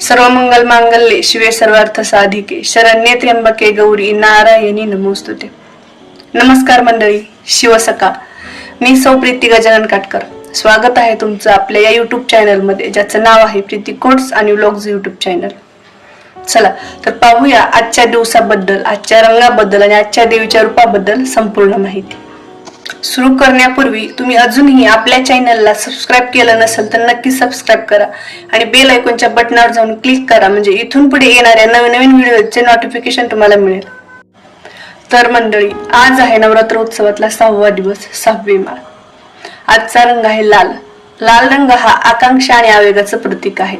सर्व मंगल मांगल्ये शिवे सर्वार्थ साधिके शरण्ये त्र्यंबके गौरी नारायणी नमोस्तुते नमस्कार मंडळी शिवसका मी सौ प्रीती गजानन काटकर. स्वागत आहे तुमचं आपल्या या युट्यूब चॅनलमध्ये ज्याचं नाव आहे प्रीती कोट्स आणि व्लॉग्स युट्यूब चॅनल चला तर पाहूया आजच्या दिवसाबद्दल आजच्या रंगाबद्दल आणि आजच्या देवीच्या रूपाबद्दल संपूर्ण माहिती. सुरू करण्यापूर्वी तुम्ही अजूनही आपल्या चॅनलला सबस्क्राईब केलं नसेल तर नक्की सबस्क्राईब करा. आणि बेल आयकॉनच्या बटनावर जाऊन क्लिक करा. म्हणजे इथून पुढे येणाऱ्या नवीन नवीन व्हिडिओचे नोटिफिकेशन तुम्हाला मिळेल. तर मंडळी आज आहे नवरात्र उत्सवातला सहावा दिवस सहावी माळ. आजचा रंग आहे लाल. लाल रंग हा आकांक्षा आणि आवेगाचं प्रतीक आहे.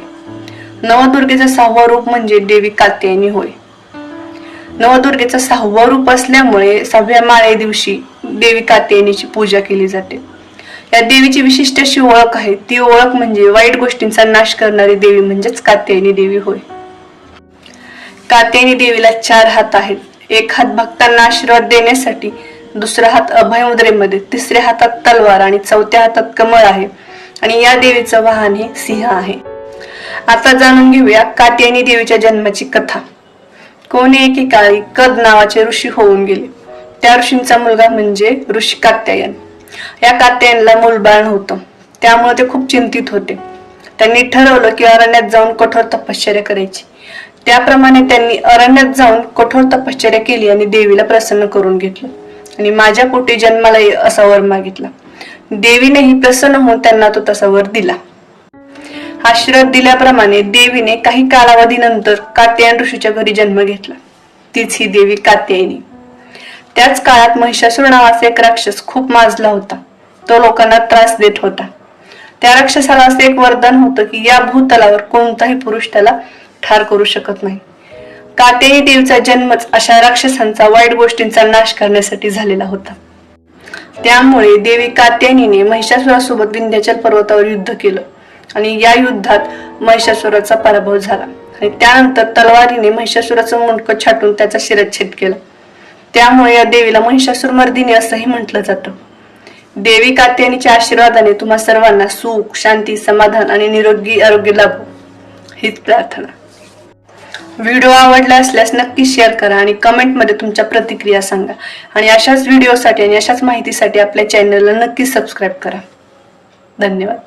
नवदुर्गेचं सहावं रूप म्हणजे देवी कात्यायनी होय. नवदुर्गेचं सहावं रूप असल्यामुळे सहाव्या माळे दिवशी देवी कात्यायनीची पूजा केली जाते. या देवीची विशिष्ट अशी ओळख आहे. ती ओळख म्हणजे वाईट गोष्टींचा नाश करणारी देवी म्हणजेच कात्यायनी देवी होय. कात्यायनी देवीला चार हात आहेत. एक हात भक्तांना आशीर्वाद देण्यासाठी दुसरा हात अभय मुद्रेमध्ये तिसऱ्या हातात तलवार आणि चौथ्या हातात कमळ आहे आणि या देवीचं वाहन हे सिंह आहे. आता जाणून घेऊया कात्यायनी देवीच्या जन्माची कथा. कोणी एकेकाळी कद नावाचे ऋषी होऊन गेले. त्या ऋषींचा मुलगा म्हणजे ऋषी कात्यायन या कात्यायनला मूलबाळ नव्हतं. त्यामुळे ते खूप चिंतित होते. त्यांनी ठरवलं की अरण्यात जाऊन कठोर तपश्चर्या करायची. त्याप्रमाणे त्यांनी अरण्यात जाऊन कठोर तपश्चर्या केली आणि देवीला प्रसन्न करून घेतलं. आणि माझ्या पोटी जन्माला असा वर मागितला. देवीनेही प्रसन्न होऊन त्यांना तो तसा वर दिला. आशीर्वाद दिल्याप्रमाणे देवीने काही कालावधीनंतर कात्यायन ऋषीच्या घरी जन्म घेतला. तीच ही देवी कात्यायनी. त्याच काळात महिषासूर नावाचा एक राक्षस खूप माजला होता. तो लोकांना त्रास देत होता. त्या राक्षसाला असे एक वरदान होतं की या भूतलावर कोणताही पुरुष त्याला ठार करू शकत नाही. कात्यायनी देवीचा जन्मच अशा राक्षसांचा वाईट गोष्टींचा नाश करण्यासाठी झालेला होता. त्यामुळे देवी कात्यायनीने महिषासुरासोबत विंध्याचल पर्वतावर युद्ध केलं आणि या युद्धात महिषासुराचा पराभव झाला. आणि त्यानंतर तलवारीने महिषासुराचं मुंडकं छाटून त्याचा शिरच्छेद केला. त्यामुळे या देवीला महिषासूर मर्दिनी असंही म्हटलं जातं. देवी कात्यानीच्या आशीर्वादाने तुम्हा सर्वांना सुख शांती समाधान आणि निरोगी आरोग्य लाभो. हीच प्रार्थना. व्हिडिओ आवडला असल्यास नक्की शेअर करा आणि कमेंटमध्ये तुमच्या प्रतिक्रिया सांगा. आणि अशाच व्हिडिओसाठी आणि अशाच माहितीसाठी आपल्या चॅनलला नक्की सबस्क्राईब करा. धन्यवाद.